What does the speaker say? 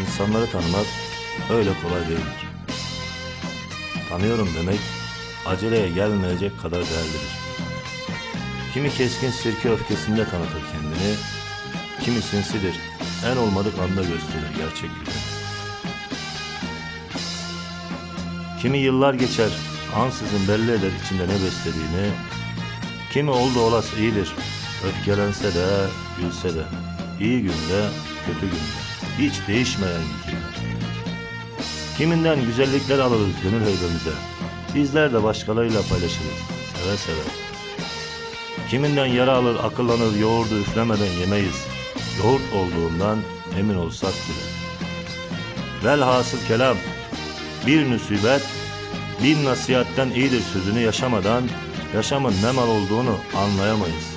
İnsanları tanımak öyle kolay değildir. Tanıyorum demek aceleye gelmeyecek kadar değerlidir. Kimi keskin sirke öfkesinde tanıtır kendini, kimi sinsidir, en olmadık anda gösterir gerçek yüzünü. Kimi yıllar geçer, ansızın belli eder içinde ne beslediğini, kimi oldu olası iyidir, öfkelense de, gülse de, iyi günde, kötü günde, hiç değişmeyen yüzüyle. Kiminden güzellikler alırız gönül heybemize, bizler de başkalarıyla paylaşırız, seve seve. Kiminden yara alır, akıllanır, yoğurdu üflemeden yemeyiz. Yoğurt olduğundan emin olsak bile. Velhasıl kelam, bir nüsibet, bir nasihatten iyidir sözünü yaşamadan, yaşamın ne mal olduğunu anlayamayız.